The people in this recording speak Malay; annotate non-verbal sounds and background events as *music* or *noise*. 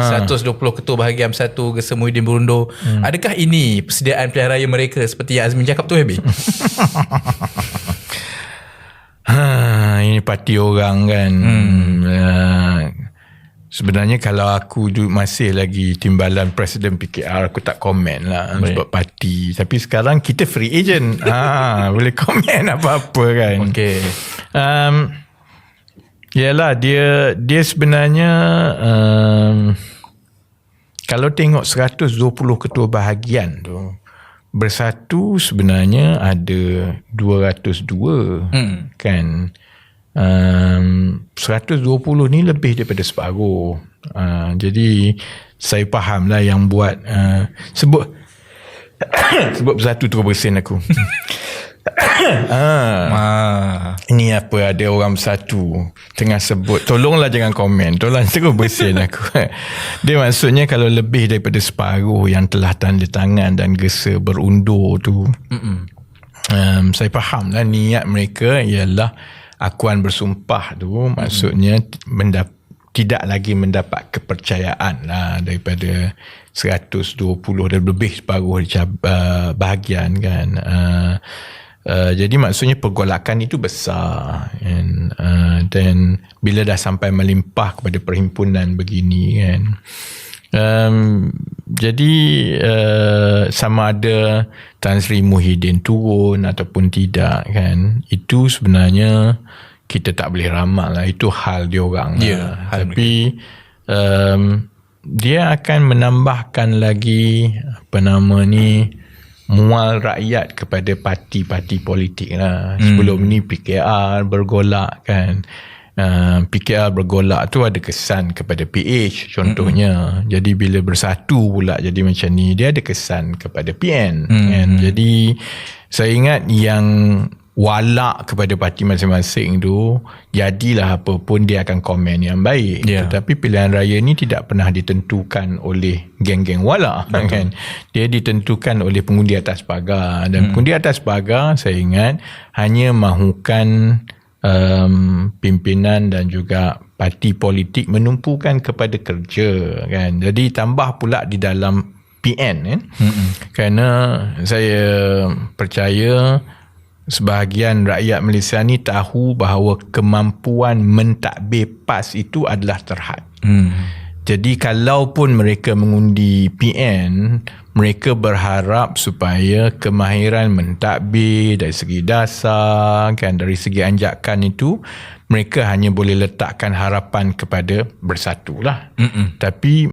120 ketua bahagian satu Gesa Muhyiddin Berundo. Hmm. Adakah ini persediaan pilihan raya mereka seperti yang Azmin cakap tu Habi? *laughs* ha, ini parti orang kan. Hmm. Uh, sebenarnya kalau aku masih lagi timbalan Presiden PKR aku tak komen lah Baik. sebab parti. Tapi sekarang kita free agent. ha, *laughs* boleh komen apa-apa kan. Okay. Um, Yalah dia dia sebenarnya um, kalau tengok 120 ketua bahagian tu bersatu sebenarnya ada 202 hmm. kan? Um, 120 ni lebih daripada separuh. Uh, jadi saya faham lah yang buat uh, sebut *coughs* sebut bersatu tu bersin aku *laughs* *coughs* ah. Ini apa ada orang satu tengah sebut tolonglah jangan komen tolong *laughs* terus bersin aku. *laughs* Dia maksudnya kalau lebih daripada separuh yang telah tanda tangan dan gesa berundur tu um, saya faham lah niat mereka ialah akuan bersumpah tu. Mm-mm. maksudnya mendap, tidak lagi mendapat kepercayaan lah daripada 120 dan lebih separuh uh, bahagian kan. Uh, Uh, jadi maksudnya pergolakan itu besar. And uh, then bila dah sampai melimpah kepada perhimpunan begini kan. Um, jadi uh, sama ada Tan Sri Muhyiddin turun ataupun tidak kan. Itu sebenarnya kita tak boleh ramal lah. Itu hal dia orang yeah, lah. tapi um, dia akan menambahkan lagi apa nama ni mual rakyat kepada parti-parti politik lah. Hmm. Sebelum ni PKR bergolak kan. Uh, PKR bergolak tu ada kesan kepada PH contohnya. Hmm. Jadi bila bersatu pula jadi macam ni dia ada kesan kepada PN hmm. kan. Jadi saya ingat yang walak kepada parti masing-masing tu jadilah apa pun dia akan komen yang baik yeah. tetapi pilihan raya ni tidak pernah ditentukan oleh geng-geng walak Betul. kan dia ditentukan oleh pengundi atas pagar dan hmm. pengundi atas pagar saya ingat hanya mahukan um, pimpinan dan juga parti politik menumpukan kepada kerja kan jadi tambah pula di dalam PN kan hmm. kerana saya percaya sebahagian rakyat Malaysia ni tahu bahawa kemampuan mentadbir PAS itu adalah terhad. Hmm. Jadi kalau pun mereka mengundi PN, mereka berharap supaya kemahiran mentadbir dari segi dasar, kan dari segi anjakan itu, mereka hanya boleh letakkan harapan kepada bersatu lah. Mm-mm. Tapi